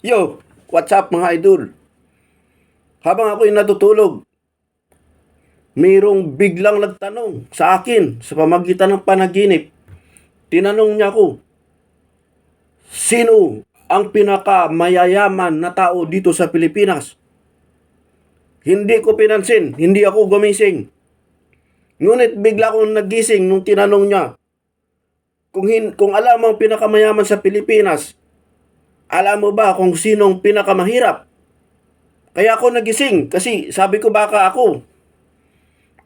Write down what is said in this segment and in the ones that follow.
Yo, what's up mga idol? Habang ako'y natutulog, mayroong biglang nagtanong sa akin sa pamagitan ng panaginip. Tinanong niya ako, sino ang pinakamayayaman na tao dito sa Pilipinas? Hindi ko pinansin, hindi ako gumising. Ngunit bigla akong nagising nung tinanong niya, kung, hin- kung alam ang pinakamayaman sa Pilipinas, alam mo ba kung sinong pinakamahirap? Kaya ako nagising kasi sabi ko baka ako.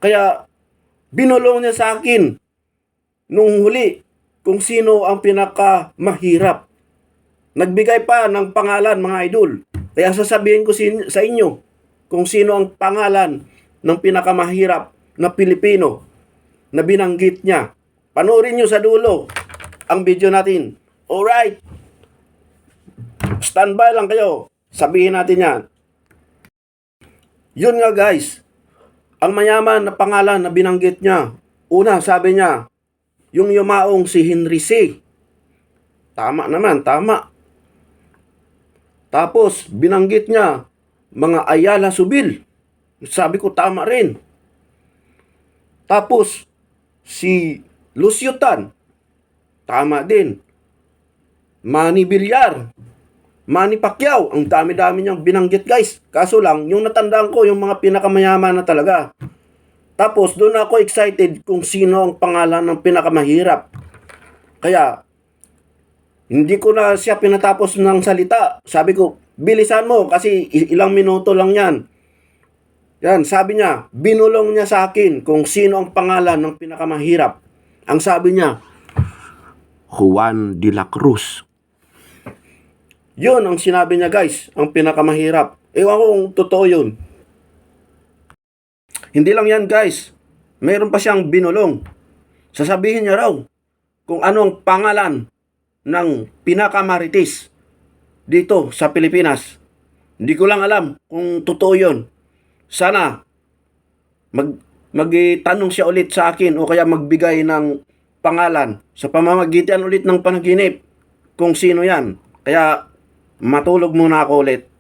Kaya binulong niya sa akin nung huli kung sino ang pinakamahirap. Nagbigay pa ng pangalan mga idol. Kaya sasabihin ko sa inyo kung sino ang pangalan ng pinakamahirap na Pilipino na binanggit niya. Panoorin nyo sa dulo ang video natin. Alright. Standby lang kayo. Sabihin natin yan. Yun nga guys. Ang mayaman na pangalan na binanggit niya. Una, sabi niya, yung yumaong si Henry C. Tama naman, tama. Tapos, binanggit niya, mga Ayala Subil. Sabi ko, tama rin. Tapos, si Lucio Tan. Tama din. Manny Villar. Manny Pacquiao. Ang dami-dami niyang binanggit guys. Kaso lang, yung natandaan ko, yung mga pinakamayaman na talaga. Tapos, doon ako excited kung sino ang pangalan ng pinakamahirap. Kaya, hindi ko na siya pinatapos ng salita. Sabi ko, bilisan mo kasi ilang minuto lang yan. Yan, sabi niya, binulong niya sa akin kung sino ang pangalan ng pinakamahirap. Ang sabi niya, Juan de la Cruz. Yun ang sinabi niya guys, ang pinakamahirap. Ewan ko kung totoo yun. Hindi lang yan guys, mayroon pa siyang binulong. Sasabihin niya raw kung ano ang pangalan ng pinakamaritis dito sa Pilipinas. Hindi ko lang alam kung totoo yun. Sana mag magtanong siya ulit sa akin o kaya magbigay ng pangalan sa pamamagitan ulit ng panaginip kung sino yan. Kaya matulog muna ako ulit.